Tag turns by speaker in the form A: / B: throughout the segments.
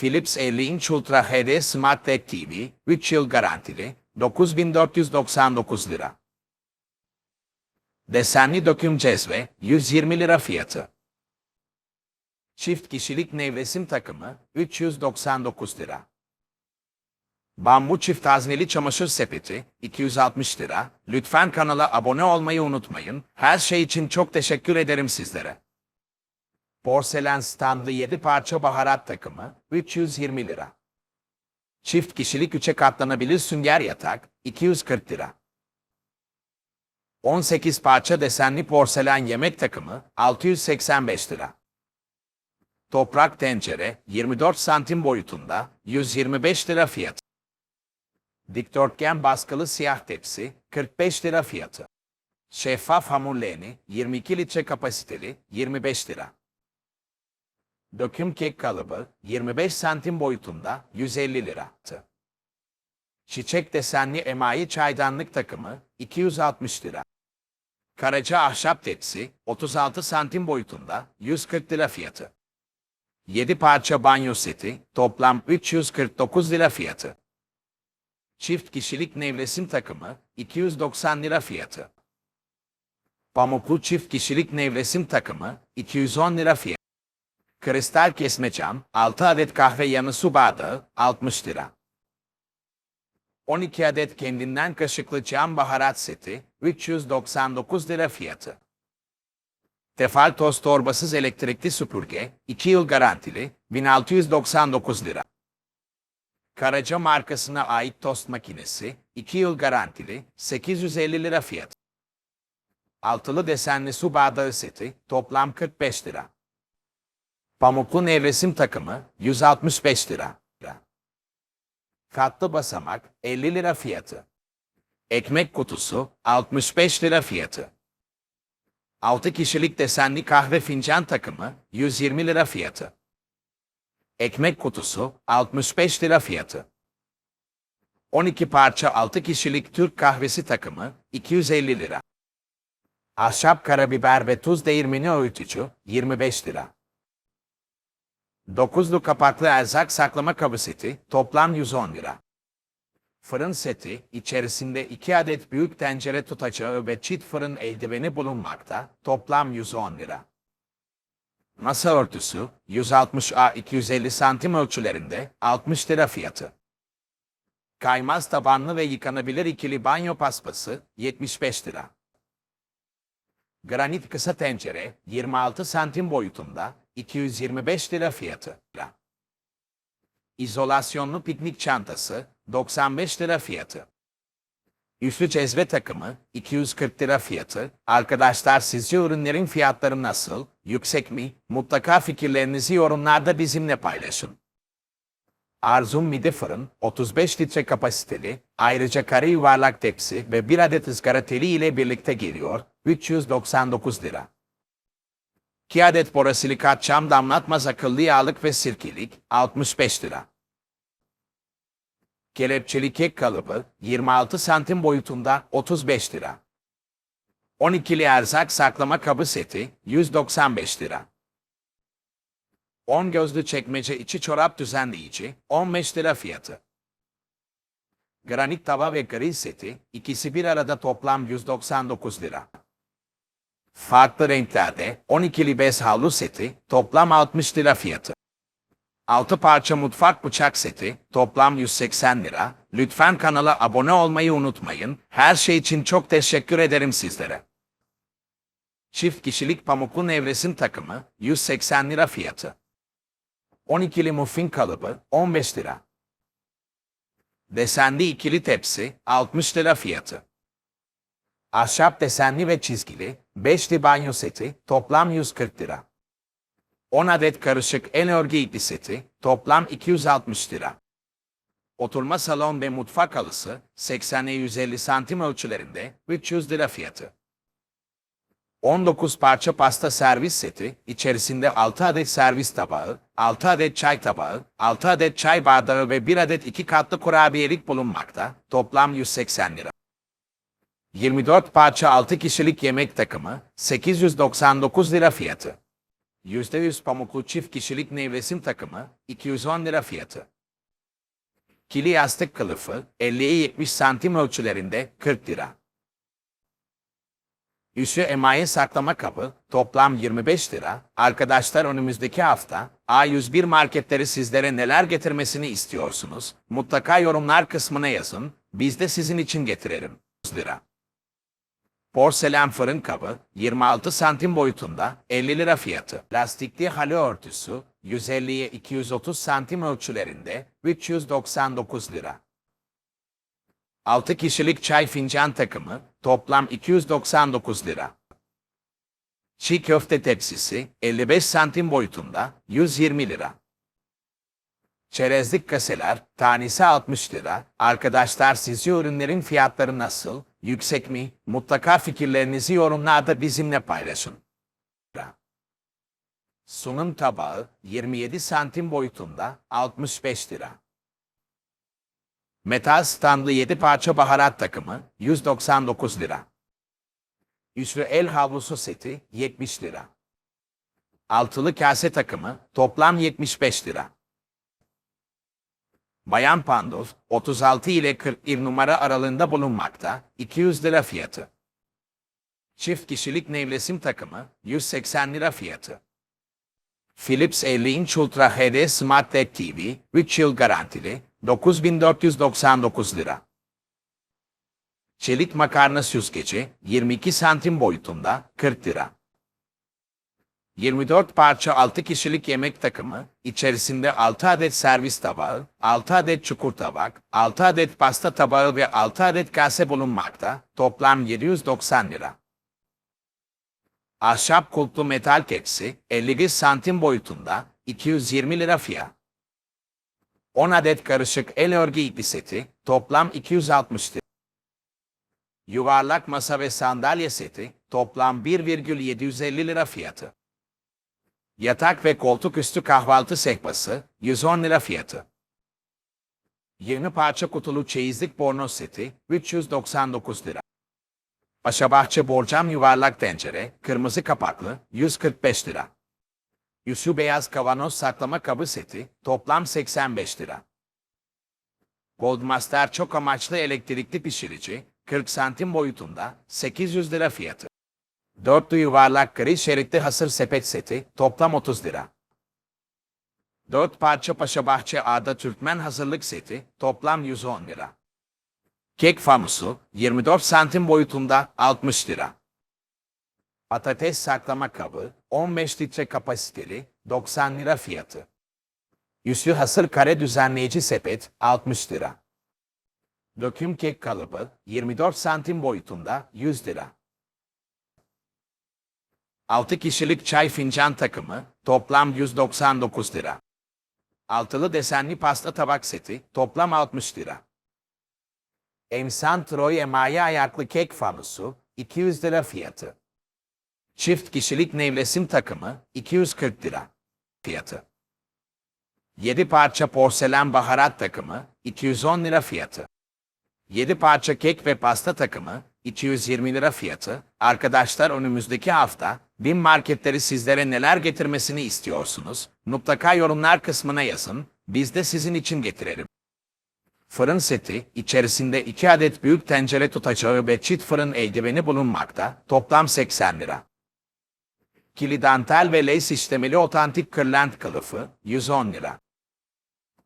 A: Philips 50 inç Ultra HD Smart LED TV, 3 yıl garantili, 9499 lira. Desenli döküm cezve, 120 lira fiyatı. Çift kişilik nevresim takımı, 399 lira. Bambu çift hazneli çamaşır sepeti, 260 lira. Lütfen kanala abone olmayı unutmayın. Her şey için çok teşekkür ederim sizlere. Porselen standlı 7 parça baharat takımı, 320 lira. Çift kişilik 3'e katlanabilir sünger yatak, 240 lira. 18 parça desenli porselen yemek takımı, 685 lira. Toprak tencere, 24 santim boyutunda, 125 lira fiyatı. Dikdörtgen baskılı siyah tepsi, 45 lira fiyatı. Şeffaf hamur leğeni, 22 litre kapasiteli, 25 lira. Döküm kek kalıbı, 25 santim boyutunda, 150 lira. Çiçek desenli emayi çaydanlık takımı, 260 lira. Karaca ahşap tepsi, 36 santim boyutunda, 140 lira fiyatı. 7 parça banyo seti, toplam 349 lira fiyatı. Çift kişilik nevresim takımı, 290 lira fiyatı. Pamuklu çift kişilik nevresim takımı, 210 lira fiyatı. Kristal kesme cam, 6 adet kahve yanı su bardağı, 60 lira. 12 adet kendinden kaşıklı cam baharat seti, 399 lira fiyatı. Tefal toz torbasız elektrikli süpürge, 2 yıl garantili, 1699 lira. Karaca markasına ait tost makinesi, 2 yıl garantili, 850 lira fiyatı. Altılı desenli su bardağı seti, toplam 45 lira. Pamuklu nevresim takımı, 165 lira. Katlı basamak, 50 lira fiyatı. Ekmek kutusu, 65 lira fiyatı. 6 kişilik desenli kahve fincan takımı, 120 lira fiyatı. Ekmek kutusu, 65 lira fiyatı. 12 parça 6 kişilik Türk kahvesi takımı, 250 lira. Ahşap karabiber ve tuz değirmeni öğütücü, 25 lira. Dokuzlu kapaklı erzak saklama kabı seti, toplam 110 lira. Fırın seti, içerisinde 2 adet büyük tencere tutacağı ve çift fırın eldiveni bulunmakta, toplam 110 lira. Masa örtüsü, 160A 250 santim ölçülerinde, 60 lira fiyatı. Kaymaz tabanlı ve yıkanabilir ikili banyo paspası, 75 lira. Granit kısa tencere, 26 santim boyutunda, 225 lira fiyatı. İzolasyonlu piknik çantası, 95 lira fiyatı. Üslü cezve takımı, 240 lira fiyatı. Arkadaşlar sizce ürünlerin fiyatları nasıl? Yüksek mi? Mutlaka fikirlerinizi yorumlarda bizimle paylaşın. Arzum mide fırın, 35 litre kapasiteli, ayrıca kare yuvarlak tepsi ve bir adet ızgara teli ile birlikte geliyor, 399 lira. 2 adet borosilikat çam damlatmaz akıllı yağlık ve sirkelik, 65 lira. Kelepçeli kek kalıbı, 26 santim boyutunda, 35 lira. 12'li erzak saklama kabı seti, 195 lira. 10 gözlü çekmece içi çorap düzenleyici, 15 lira fiyatı. Granit tava ve grill seti, ikisi bir arada toplam 199 lira. Farklı renklerde 12'li bez havlu seti, toplam 60 lira fiyatı. 6 parça mutfak bıçak seti, toplam 180 lira. Lütfen kanala abone olmayı unutmayın. Her şey için çok teşekkür ederim sizlere. Çift kişilik pamuklu nevresim takımı, 180 lira fiyatı. 12'li muffin kalıbı, 15 lira. Desenli ikili tepsi, 60 lira fiyatı. Ahşap desenli ve çizgili, 5'li banyo seti, toplam 140 lira. 10 adet karışık el örgü ipli seti, toplam 260 lira. Oturma salon ve mutfak halısı, 80'e 150 santim ölçülerinde, 300 lira fiyatı. 19 parça pasta servis seti, içerisinde 6 adet servis tabağı, 6 adet çay tabağı, 6 adet çay bardağı ve 1 adet 2 katlı kurabiyelik bulunmakta, toplam 180 lira. 24 parça 6 kişilik yemek takımı, 899 lira fiyatı. %100 pamuklu çift kişilik nevresim takımı 210 lira fiyatı. Kili yastık kılıfı 50'ye 70 santim ölçülerinde 40 lira. Üssü emaye saklama kabı toplam 25 lira. Arkadaşlar önümüzdeki hafta A101 marketleri sizlere neler getirmesini istiyorsunuz? Mutlaka yorumlar kısmına yazın. Biz de sizin için getirelim. 100 lira. Porselen fırın kabı 26 santim boyutunda 50 lira fiyatı. Lastikli halı örtüsü 150'ye 230 santim ölçülerinde 399 lira. 6 kişilik çay fincan takımı toplam 299 lira. Çiğ köfte tepsisi 55 santim boyutunda 120 lira. Çerezlik kaseler tanesi 60 lira. Arkadaşlar sizce ürünlerin fiyatları nasıl? Yüksek mi? Mutlaka fikirlerinizi yorumlarda bizimle paylaşın. Sunum tabağı 27 santim boyutunda 65 lira. Metal standlı 7 parça baharat takımı 199 lira. Üslü el havlusu seti 70 lira. Altılı kase takımı toplam 75 lira. Bayan Pandoz 36 ile 41 numara aralığında bulunmakta 200 lira fiyatı. Çift kişilik nevresim takımı 180 lira fiyatı. Philips 50 inç Ultra HD Smart LED TV 3 yıl garantili 9499 lira. Çelik makarna süzgeci 22 santim boyutunda 40 lira. 24 parça 6 kişilik yemek takımı, içerisinde 6 adet servis tabağı, 6 adet çukur tabak, 6 adet pasta tabağı ve 6 adet kase bulunmakta, toplam 790 lira. Ahşap kulplu metal tepsi 51 santim boyutunda 220 lira fiyat. 10 adet karışık el örgü ipi seti toplam 260 lira. Yuvarlak masa ve sandalye seti toplam 1,750 lira fiyatı. Yatak ve koltuk üstü kahvaltı sehpası 110 lira fiyatı. 20 parça kutulu çeyizlik bornoz seti 399 lira. Paşabahçe borcam yuvarlak tencere, kırmızı kapaklı, 145 lira. Yusu beyaz kavanoz saklama kabı seti, toplam 85 lira. Goldmaster çok amaçlı elektrikli pişirici, 40 santim boyutunda, 800 lira fiyatı. Dörtlü yuvarlak gri şeritli hasır sepet seti, toplam 30 lira. 4 parça Paşabahçe Ağda Türkmen hazırlık seti, toplam 110 lira. Kek famusu 24 santim boyutunda 60 lira. Patates saklama kabı 15 litre kapasiteli 90 lira fiyatı. Üstü hasır kare düzenleyici sepet 60 lira. Döküm kek kalıbı 24 santim boyutunda 100 lira. 6 kişilik çay fincan takımı toplam 199 lira. Altılı desenli pasta tabak seti toplam 60 lira. Emsan Troy emaye ayaklı kek fanusu 200 lira fiyatı. Çift kişilik nevresim takımı 240 lira fiyatı. 7 parça porselen baharat takımı 210 lira fiyatı. 7 parça kek ve pasta takımı 220 lira fiyatı. Arkadaşlar önümüzdeki hafta BİM marketleri sizlere neler getirmesini istiyorsunuz? Mutlaka yorumlar kısmına yazın. Biz de sizin için getirelim. Fırın seti, içerisinde 2 adet büyük tencere tutacağı ve çift fırın eldiveni bulunmakta, toplam 80 lira. Kili dantel ve lace işlemeli otantik kırlent kılıfı, 110 lira.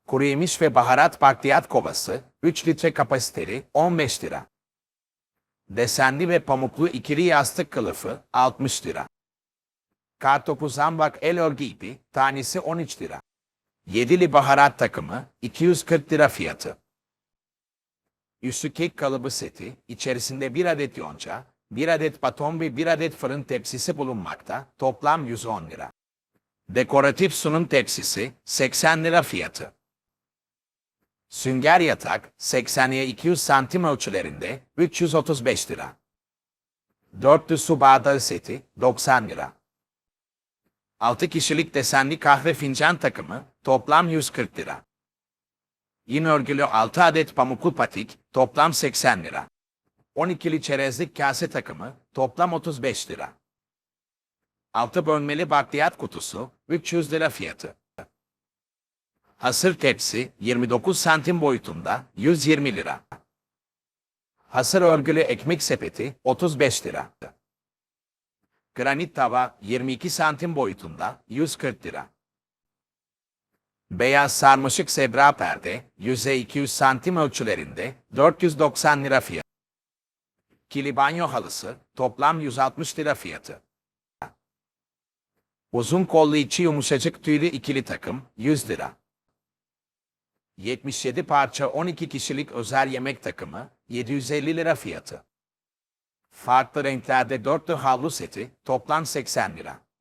A: Kuru yemiş ve baharat bakliyat kovası, 3 litre kapasiteli, 15 lira. Desenli ve pamuklu ikili yastık kılıfı, 60 lira. Kartopu zambak el örgü ipi, tanesi 13 lira. Yedili baharat takımı, 240 lira fiyatı. Üstü kek kalıbı seti, içerisinde bir adet yonca, bir adet baton ve bir adet fırın tepsisi bulunmakta, toplam 110 lira. Dekoratif sunum tepsisi, 80 lira fiyatı. Sünger yatak, 80'ye 200 santim ölçülerinde, 335 lira. Dörtlü su bardağı seti, 90 lira. 6 kişilik desenli kahve fincan takımı, toplam 140 lira. Yine örgülü 6 adet pamuklu patik, toplam 80 lira. 12'li çerezlik kase takımı, toplam 35 lira. Altı bölmeli bakliyat kutusu 300 lira fiyatı. Hasır tepsi 29 santim boyutunda 120 lira. Hasır örgülü ekmek sepeti 35 lira. Granit tava 22 santim boyutunda 140 lira. Beyaz sarmaşık sebra perde yüzey 200 santim ölçülerinde 490 lira fiyatı. Kili banyo halısı toplam 160 lira fiyatı. Uzun kollu içi yumuşacık tüylü ikili takım 100 lira. 77 parça 12 kişilik özel yemek takımı 750 lira fiyatı. Farklı renklerde dörtlü havlu seti toplam 80 lira.